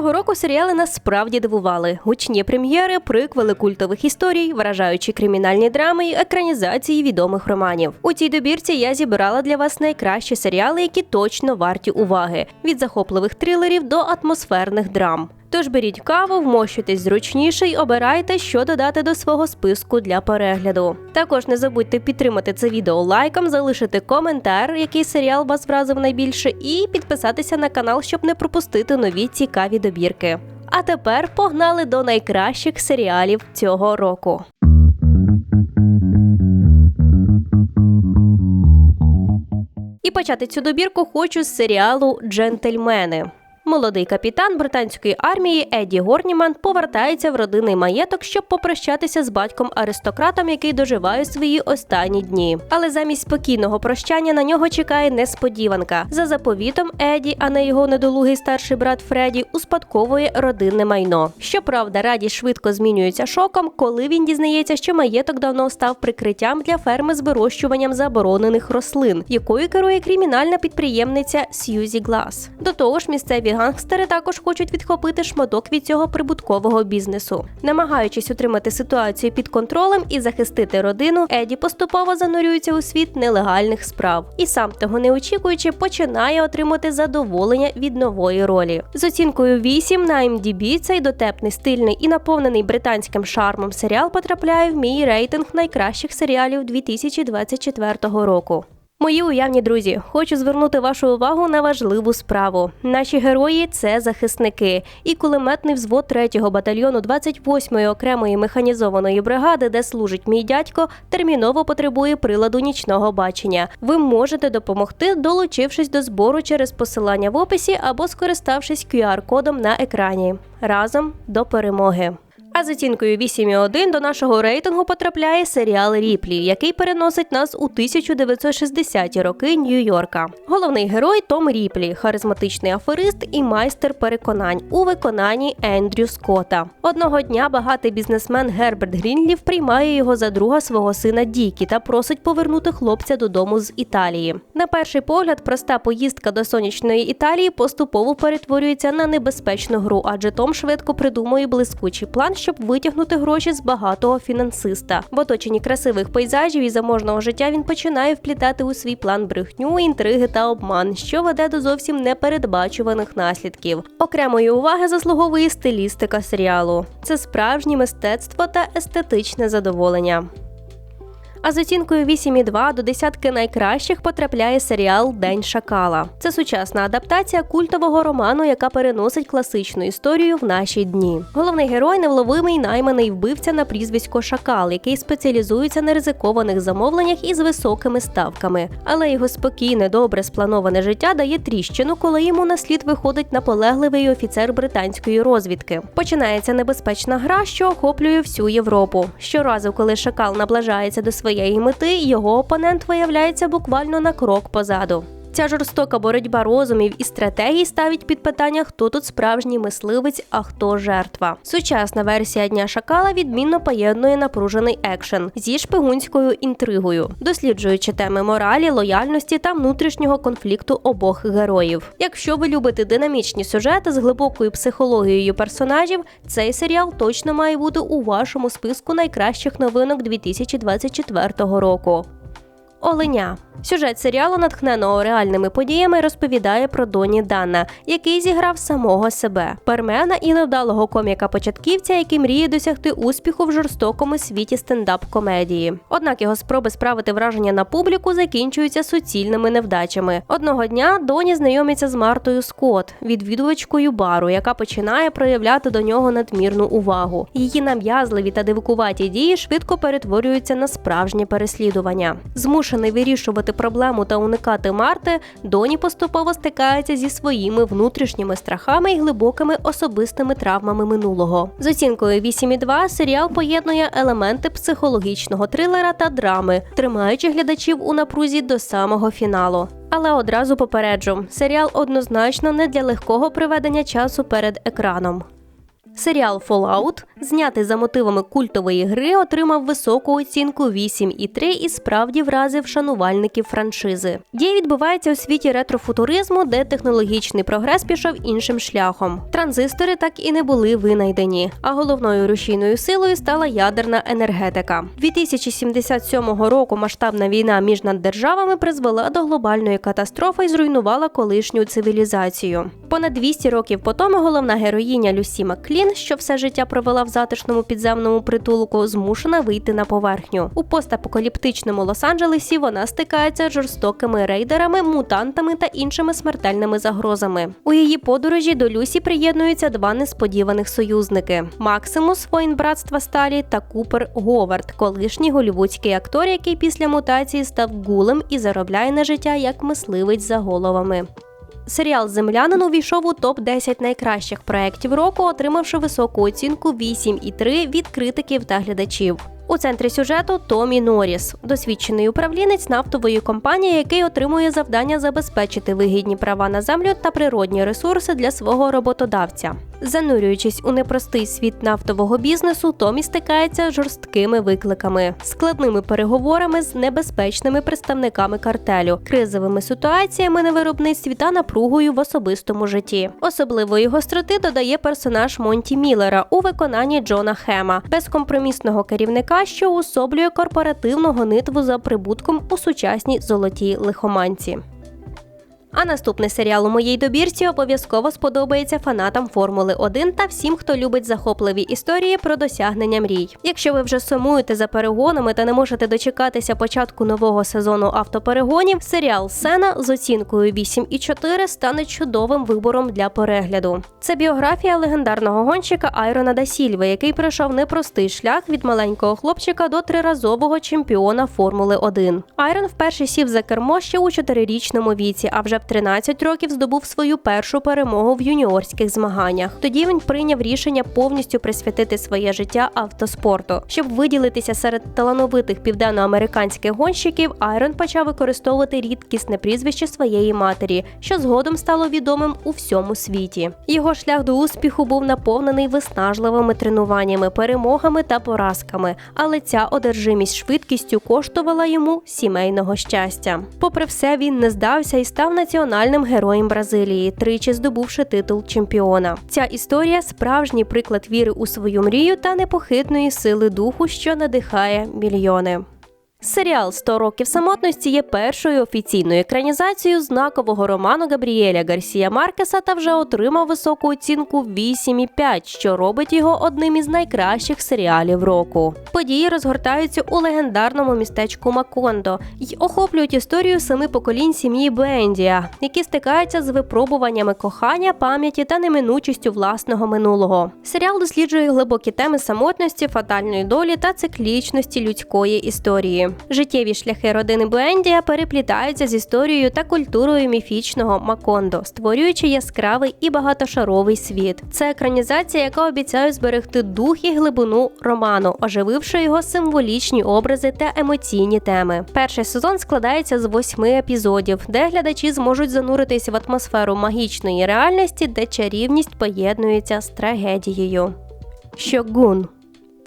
Цього року серіали насправді дивували: гучні прем'єри, приквели культових історій, вражаючі кримінальні драми і екранізації відомих романів. У цій добірці я зібрала для вас найкращі серіали, які точно варті уваги: від захопливих трилерів до атмосферних драм. Тож беріть каву, вмощуйтесь зручніше й обирайте, що додати до свого списку для перегляду. Також не забудьте підтримати це відео лайком, залишити коментар, який серіал вас вразив найбільше, і підписатися на канал, щоб не пропустити нові цікаві добірки. А тепер погнали до найкращих серіалів цього року. І почати цю добірку хочу з серіалу Джентльмени. Молодий капітан британської армії Едді Горніман повертається в родинний маєток, щоб попрощатися з батьком-аристократом, який доживає свої останні дні. Але замість спокійного прощання на нього чекає несподіванка. За заповітом Едді, а не його недолугий старший брат Фредді, успадковує родинне майно. Щоправда, радість швидко змінюється шоком, коли він дізнається, що маєток давно став прикриттям для ферми з вирощуванням заборонених рослин, якою керує кримінальна підприємниця Сьюзі Глас. До того ж, місцеві гангстери також хочуть відхопити шматок від цього прибуткового бізнесу. Намагаючись утримати ситуацію під контролем і захистити родину, Еді поступово занурюється у світ нелегальних справ і сам того не очікуючи, починає отримати задоволення від нової ролі. З оцінкою 8 на IMDb цей дотепний, стильний і наповнений британським шармом серіал потрапляє в мій рейтинг найкращих серіалів 2024 року. Мої уявні друзі, хочу звернути вашу увагу на важливу справу. Наші герої це захисники, і кулеметний взвод 3-го батальйону 28-ї окремої механізованої бригади, де служить мій дядько, терміново потребує приладу нічного бачення. Ви можете допомогти, долучившись до збору через посилання в описі або скориставшись QR-кодом на екрані. Разом до перемоги. А з оцінкою 8,1 до нашого рейтингу потрапляє серіал Ріплі, який переносить нас у 1960-ті роки Нью-Йорка. Головний герой Том Ріплі, харизматичний аферист і майстер переконань у виконанні Ендрю Скотта. Одного дня багатий бізнесмен Герберт Грінлів приймає його за друга свого сина Дікі та просить повернути хлопця додому з Італії. На перший погляд, проста поїздка до сонячної Італії поступово перетворюється на небезпечну гру, адже Том швидко придумує блискучий план щоб витягнути гроші з багатого фінансиста. В оточенні красивих пейзажів і заможного життя він починає вплітати у свій план брехню, інтриги та обман, що веде до зовсім непередбачуваних наслідків. Окремої уваги заслуговує стилістика серіалу. Це справжнє мистецтво та естетичне задоволення. А з оцінкою 8,2 до десятки найкращих потрапляє серіал День Шакала. Це сучасна адаптація культового роману, яка переносить класичну історію в наші дні. Головний герой невловимий найманий вбивця на прізвисько Шакал, який спеціалізується на ризикованих замовленнях із високими ставками. Але його спокійне, добре сплановане життя дає тріщину, коли йому на слід виходить наполегливий офіцер британської розвідки. Починається небезпечна гра, що охоплює всю Європу. Щоразу, коли шакал наближається до своєї своєї мети його опонент виявляється буквально на крок позаду. Ця жорстока боротьба розумів і стратегій ставить під питання, хто тут справжній мисливець, а хто жертва. Сучасна версія дня шакала відмінно поєднує напружений екшен зі шпигунською інтригою, досліджуючи теми моралі, лояльності та внутрішнього конфлікту обох героїв. Якщо ви любите динамічні сюжети з глибокою психологією персонажів, цей серіал точно має бути у вашому списку найкращих новинок 2024 року. Оленя Сюжет серіалу, натхненого реальними подіями, розповідає про Доні Дана, який зіграв самого себе, пермена і невдалого коміка-початківця, який мріє досягти успіху в жорстокому світі стендап-комедії. Однак його спроби справити враження на публіку закінчуються суцільними невдачами. Одного дня Доні знайомиться з Мартою Скотт, відвідувачкою бару, яка починає проявляти до нього надмірну увагу. Її нам'язливі та дивикуваті дії швидко перетворюються на справжнє переслідування. Змушений вирішувати вирішувати проблему та уникати Марти, Доні поступово стикається зі своїми внутрішніми страхами і глибокими особистими травмами минулого. З оцінкою 8,2 серіал поєднує елементи психологічного трилера та драми, тримаючи глядачів у напрузі до самого фіналу. Але одразу попереджу, серіал однозначно не для легкого приведення часу перед екраном. Серіал Fallout Знятий за мотивами культової гри, отримав високу оцінку 8,3 і справді вразив шанувальників франшизи. Дія відбувається у світі ретрофутуризму, де технологічний прогрес пішов іншим шляхом. Транзистори так і не були винайдені, а головною рушійною силою стала ядерна енергетика. 2077 року масштабна війна між наддержавами призвела до глобальної катастрофи і зруйнувала колишню цивілізацію. Понад 200 років по тому головна героїня Люсі Макклін, що все життя провела в затишному підземному притулку, змушена вийти на поверхню. У постапокаліптичному Лос-Анджелесі вона стикається з жорстокими рейдерами, мутантами та іншими смертельними загрозами. У її подорожі до Люсі приєднуються два несподіваних союзники: Максимус, воїн братства Сталі та Купер Говард, колишній голівудський актор, який після мутації став гулем і заробляє на життя як мисливець за головами. Серіал Землянин увійшов у топ 10 найкращих проєктів року, отримавши високу оцінку 8,3 від критиків та глядачів. У центрі сюжету Томі Норріс, досвідчений управлінець нафтової компанії, який отримує завдання забезпечити вигідні права на землю та природні ресурси для свого роботодавця. Занурюючись у непростий світ нафтового бізнесу, Томі стикається з жорсткими викликами, складними переговорами з небезпечними представниками картелю, кризовими ситуаціями на виробництві та напругою в особистому житті. Особливої гостроти додає персонаж Монті Міллера у виконанні Джона Хема, безкомпромісного керівника, що уособлює корпоративну гонитву за прибутком у сучасній золотій лихоманці. А наступний серіал у моїй добірці обов'язково сподобається фанатам Формули 1 та всім, хто любить захопливі історії про досягнення мрій. Якщо ви вже сумуєте за перегонами та не можете дочекатися початку нового сезону автоперегонів, серіал Сена з оцінкою 8,4 стане чудовим вибором для перегляду. Це біографія легендарного гонщика Айрона Дасільви, який пройшов непростий шлях від маленького хлопчика до триразового чемпіона Формули 1. Айрон вперше сів за кермо ще у чотирирічному віці, а вже в 13 років здобув свою першу перемогу в юніорських змаганнях. Тоді він прийняв рішення повністю присвятити своє життя автоспорту. Щоб виділитися серед талановитих південноамериканських гонщиків, Айрон почав використовувати рідкісне прізвище своєї матері, що згодом стало відомим у всьому світі. Його шлях до успіху був наповнений виснажливими тренуваннями, перемогами та поразками, але ця одержимість швидкістю коштувала йому сімейного щастя. Попри все, він не здався і став національним героєм Бразилії, тричі здобувши титул чемпіона. Ця історія справжній приклад віри у свою мрію та непохитної сили духу, що надихає мільйони. Серіал «100 років самотності є першою офіційною екранізацією знакового роману Габріеля Гарсія Маркеса та вже отримав високу оцінку 8,5, що робить його одним із найкращих серіалів року. Події розгортаються у легендарному містечку Макондо й охоплюють історію семи поколінь сім'ї Бендія, які стикаються з випробуваннями кохання, пам'яті та неминучістю власного минулого. Серіал досліджує глибокі теми самотності, фатальної долі та циклічності людської історії. Життєві шляхи родини Буендія переплітаються з історією та культурою міфічного Макондо, створюючи яскравий і багатошаровий світ. Це екранізація, яка обіцяє зберегти дух і глибину роману, ожививши його символічні образи та емоційні теми. Перший сезон складається з восьми епізодів, де глядачі зможуть зануритись в атмосферу магічної реальності, де чарівність поєднується з трагедією. Щогун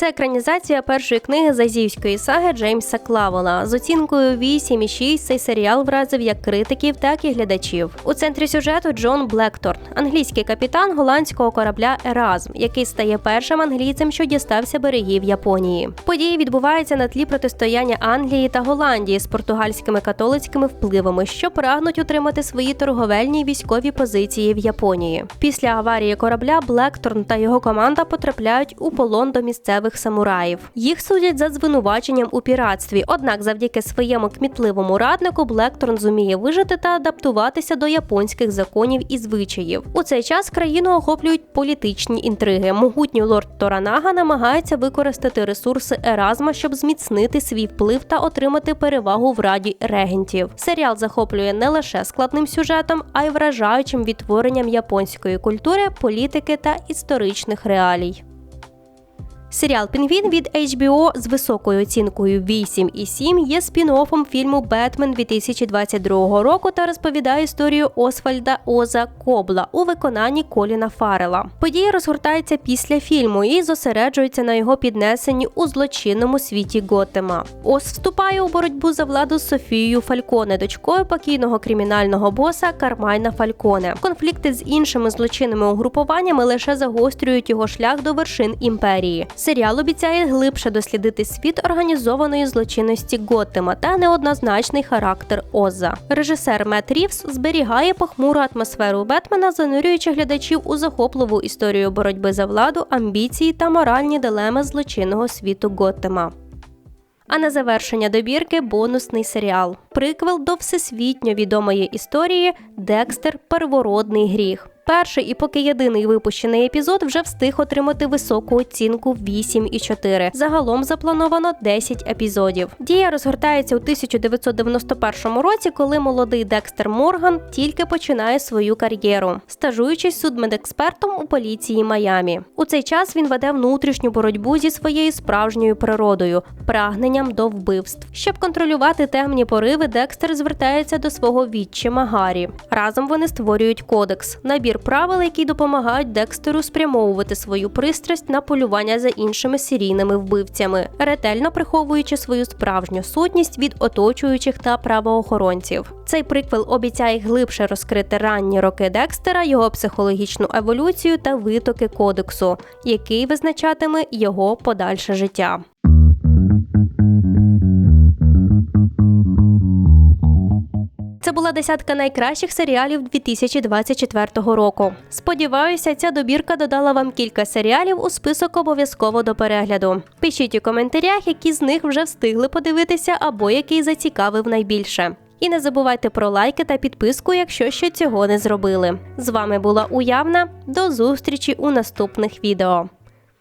це екранізація першої книги зазівської саги Джеймса Клавола. З оцінкою 8,6 цей серіал вразив як критиків, так і глядачів. У центрі сюжету Джон Блекторн, англійський капітан голландського корабля Еразм, який стає першим англійцем, що дістався берегів Японії. Події відбуваються на тлі протистояння Англії та Голландії з португальськими католицькими впливами, що прагнуть утримати свої торговельні військові позиції в Японії. Після аварії корабля Блекторн та його команда потрапляють у полон до місцевих місцевих самураїв. Їх судять за звинуваченням у піратстві. Однак, завдяки своєму кмітливому раднику, Блекторн зуміє вижити та адаптуватися до японських законів і звичаїв. У цей час країну охоплюють політичні інтриги. Могутній лорд Торанага намагається використати ресурси Еразма, щоб зміцнити свій вплив та отримати перевагу в раді регентів. Серіал захоплює не лише складним сюжетом, а й вражаючим відтворенням японської культури, політики та історичних реалій. Серіал Пінгвін від HBO з високою оцінкою 8,7 є спін-оффом фільму Бетмен 2022 року та розповідає історію Освальда Оза Кобла у виконанні Коліна Фарела. Події розгортаються після фільму і зосереджуються на його піднесенні у злочинному світі Готема. Ос вступає у боротьбу за владу з Софією Фальконе, дочкою покійного кримінального боса Кармайна Фальконе. Конфлікти з іншими злочинними угрупуваннями лише загострюють його шлях до вершин імперії. Серіал обіцяє глибше дослідити світ організованої злочинності Готтема та неоднозначний характер Оза. Режисер Мет Рівс зберігає похмуру атмосферу Бетмена, занурюючи глядачів у захопливу історію боротьби за владу, амбіції та моральні дилеми злочинного світу Готтема. А на завершення добірки бонусний серіал. Приквел до всесвітньо відомої історії Декстер Первородний гріх. Перший і поки єдиний випущений епізод вже встиг отримати високу оцінку 8,4. Загалом заплановано 10 епізодів. Дія розгортається у 1991 році, коли молодий Декстер Морган тільки починає свою кар'єру, стажуючись судмедекспертом у поліції Майамі. У цей час він веде внутрішню боротьбу зі своєю справжньою природою, прагненням до вбивств. Щоб контролювати темні пориви, Декстер звертається до свого відчима Гаррі. Разом вони створюють кодекс набір правил, які допомагають Декстеру спрямовувати свою пристрасть на полювання за іншими серійними вбивцями, ретельно приховуючи свою справжню сутність від оточуючих та правоохоронців. Цей приквел обіцяє глибше розкрити ранні роки Декстера, його психологічну еволюцію та витоки кодексу, який визначатиме його подальше життя. Це була десятка найкращих серіалів 2024 року. Сподіваюся, ця добірка додала вам кілька серіалів у список обов'язково до перегляду. Пишіть у коментарях, які з них вже встигли подивитися або який зацікавив найбільше. І не забувайте про лайки та підписку, якщо ще цього не зробили. З вами була Уявна. До зустрічі у наступних відео.